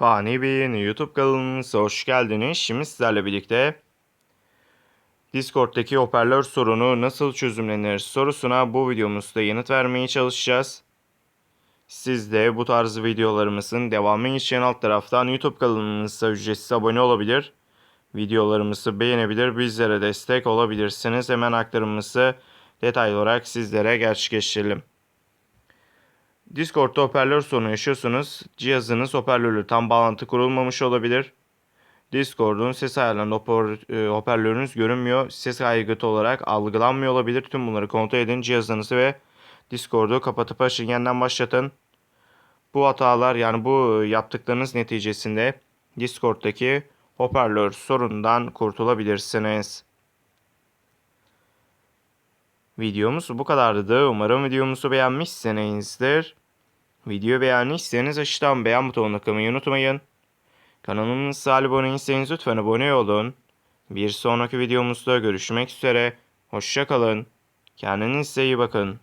Fani Bey'in YouTube kanalımıza hoş geldiniz. Şimdi sizlerle birlikte Discord'daki hoparlör sorunu nasıl çözümlenir sorusuna bu videomuzda yanıt vermeye çalışacağız. Siz de bu tarz videolarımızın devamı için alt taraftan YouTube kanalımıza ücretsiz abone olabilir. Videolarımızı beğenebilir, bizlere destek olabilirsiniz. Hemen aktarımımızı detaylı olarak sizlere gerçekleştirelim. Discord'da hoparlör sorunu yaşıyorsunuz. Cihazınız hoparlörle tam bağlantı kurulmamış olabilir. Discord'un ses ayarlarında e, hoparlörünüz görünmüyor. Ses aygıtı olarak algılanmıyor olabilir. Tüm bunları kontrol edin. Cihazınızı ve Discord'u kapatıp açın. Yeniden başlatın. Bu hatalar yani bu yaptıklarınız neticesinde Discord'daki hoparlör sorunundan kurtulabilirsiniz. Videomuz bu kadardı. Umarım videomuzu beğenmişsinizdir. Videoyu beğendiyseniz aşağıdan beğen butonuna tıklamayı unutmayın. Kanalımıza abone değilseniz lütfen abone olun. Bir sonraki videomuzda görüşmek üzere. Hoşçakalın. Kendinize iyi bakın.